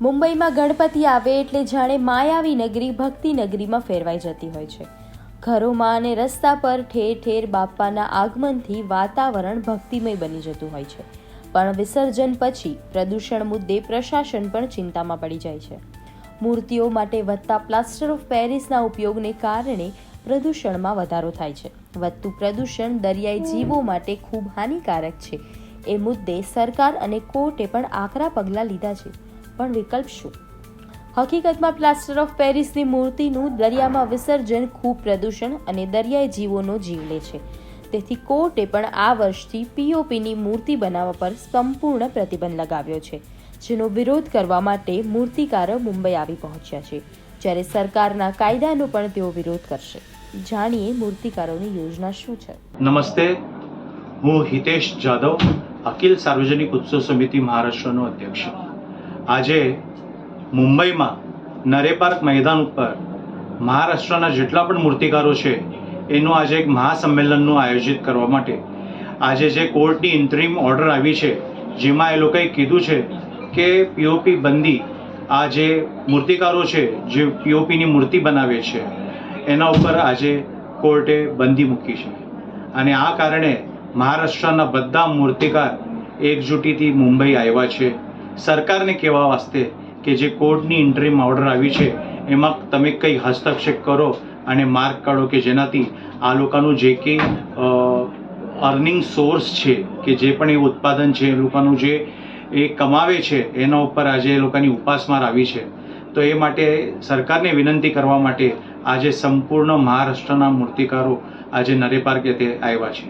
મુંબઈમાં ગણપતિ આવે એટલે જાણે માયાવી નગરી ભક્તિ નગરીમાં ફેરવાઈ જતી હોય છે. ઘરોમાં અને રસ્તા પર ઠેર ઠેર બાપાના આગમનથી વાતાવરણ ભક્તિમય બની જતું હોય છે. પણ વિસર્જન પછી પ્રદૂષણ મુદ્દે પ્રશાસન પણ ચિંતામાં પડી જાય છે. મૂર્તિઓ માટે વધતા પ્લાસ્ટર ઓફ પેરિસના ઉપયોગને કારણે પ્રદૂષણમાં વધારો થાય છે. વધતું પ્રદૂષણ દરિયાઈ જીવો માટે ખૂબ હાનિકારક છે. એ મુદ્દે સરકાર અને કોર્ટે પણ આકરા પગલાં લીધા છે. પણ વિકલ્પ શું? હકીકતમાં પ્લાસ્ટર ઓફ પેરિસની મૂર્તિનું દરિયામાં વિસર્જન ખૂબ પ્રદૂષણ અને દરિયાઈ જીવોનો જીવ લે છે. તેથી કોર્ટે પણ આ વર્ષથી પીઓપીની મૂર્તિ બનાવવા પર સંપૂર્ણ પ્રતિબંધ લગાવ્યો છે, જેનો વિરોધ કરવા માટે મૂર્તિકારો મુંબઈ આવી પહોંચ્યા છે, જ્યારે સરકારના કાયદાનો પણ તેઓ વિરોધ કરશે. જાણીએ મૂર્તિકારોની યોજના શું છે? નમસ્તે. હું હિતેશ જાદવ, અખિલ સાર્વજનિક ઉત્સવ સમિતિ મહારાષ્ટ્રનો અધ્યક્ષ આજે મુંબઈમાં નરે પાર્ક મેદાન ઉપર મહારાષ્ટ્રના જેટલા પણ મૂર્તિકારો છે, એનું આજે એક મહાસંમેલનનું આયોજિત કરવા માટે આજે જે કોર્ટની ઇન્ટ્રીમ ઓર્ડર આવી છે, જેમાં એ લોકોએ કીધું છે કે પીઓપી બંદી આ જે મૂર્તિકારો છે, જે પીઓપીની મૂર્તિ બનાવે છે, એના ઉપર આજે કોર્ટે બંદી મૂકી છે. અને આ કારણે મહારાષ્ટ્રના બધા મૂર્તિકાર એકજૂટીથી મુંબઈ આવ્યા છે. સરકારને કહેવા વાસ્તે કે જે કોર્ટની ઇન્ટરીમ ઓર્ડર આવી છે, એમાં તમે કંઈ હસ્તક્ષેપ કરો અને માર્ક કાઢો કે જેનાથી આ લોકોનું જે કંઈ અર્નિંગ સોર્સ છે કે જે પણ એ ઉત્પાદન છે એ લોકોનું જે એ કમાવે છે, એના ઉપર આજે એ લોકોની ઉપાસમાર આવી છે. તો એ માટે સરકારને વિનંતી કરવા માટે આજે સંપૂર્ણ મહારાષ્ટ્રના મૂર્તિકારો આજે નરેપાર્કે તે આવ્યા છે.